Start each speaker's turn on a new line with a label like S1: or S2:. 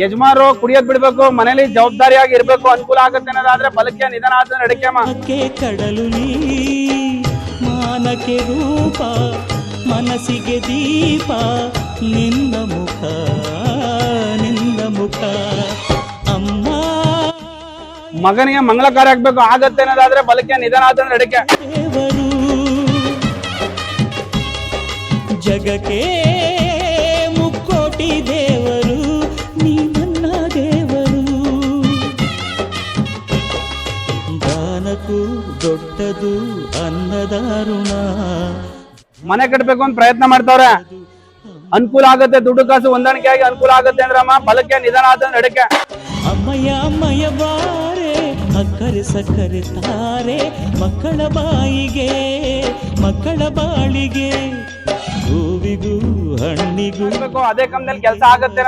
S1: ಯಜಮಾನರು ಕುಡಿಯೋದ್ ಬಿಡ್ಬೇಕು ಮನೇಲಿ ಜವಾಬ್ದಾರಿಯಾಗಿ ಇರ್ಬೇಕು ಅನುಕೂಲ ಆಗುತ್ತೆ ಅನ್ನೋದಾದ್ರೆ ಬಲಕ್ಕೆ ನಿಧನ ಆದ್ರೆ
S2: ಅಡಿಕೆ ಕಡಲು ಮಾನಕ್ಕೆ ರೂಪ ಮನಸ್ಸಿಗೆ ದೀಪ ನಿನ್ನ ಮುಖ ನಿನ್ನ ಮುಖ. ಅಮ್ಮ.
S1: ಮಗನಿಗೆ ಮಂಗಳ ಕಾರ್ಯ ಆಗ್ಬೇಕು ಆಗತ್ತೆ ಅನ್ನೋದಾದ್ರೆ ಬಲಕ್ಕೆ ನಿಧನ ಆದ್ರೆ ನಡಿಕೆ.
S2: ಜಗಕ್ಕೆ ದಾನಕ್ಕೂ ದೊಡ್ಡದು ಅನ್ನದಾರುಣ.
S1: ಮನೆ ಕಟ್ಟಬೇಕು ಅಂತ ಪ್ರಯತ್ನ ಮಾಡ್ತಾವ್ರೆ. ಅನುಕೂಲ ಆಗತ್ತೆ ದುಡ್ಡು ಕಾಸು ಹೊಂದಾಣಿಕೆ ಆಗಿ ಅನುಕೂಲ ಆಗತ್ತೆ ಅಂದ್ರಮ್ಮ ಬಲಕ್ಕೆ ನಿಧಾನ ಆದ ನಡಕೆ.
S2: ಅಮ್ಮಯ್ಯ ಅಮ್ಮಯ್ಯ ಬಾರೆ ಅಕ್ಕರೆ ಸಕ್ಕರೆ ತಾರೆ ಮಕ್ಕಳ ಬಾಯಿಗೆ ಮಕ್ಕಳ ಬಾಳಿಗೆ. ಹೂವಿಗೂ ಹಣ್ಣಿಗೂ
S1: ಅದೇ ಕಂಪ್ನಿಯಲ್ಲಿ ಕೆಲಸ ಆಗತ್ತೆ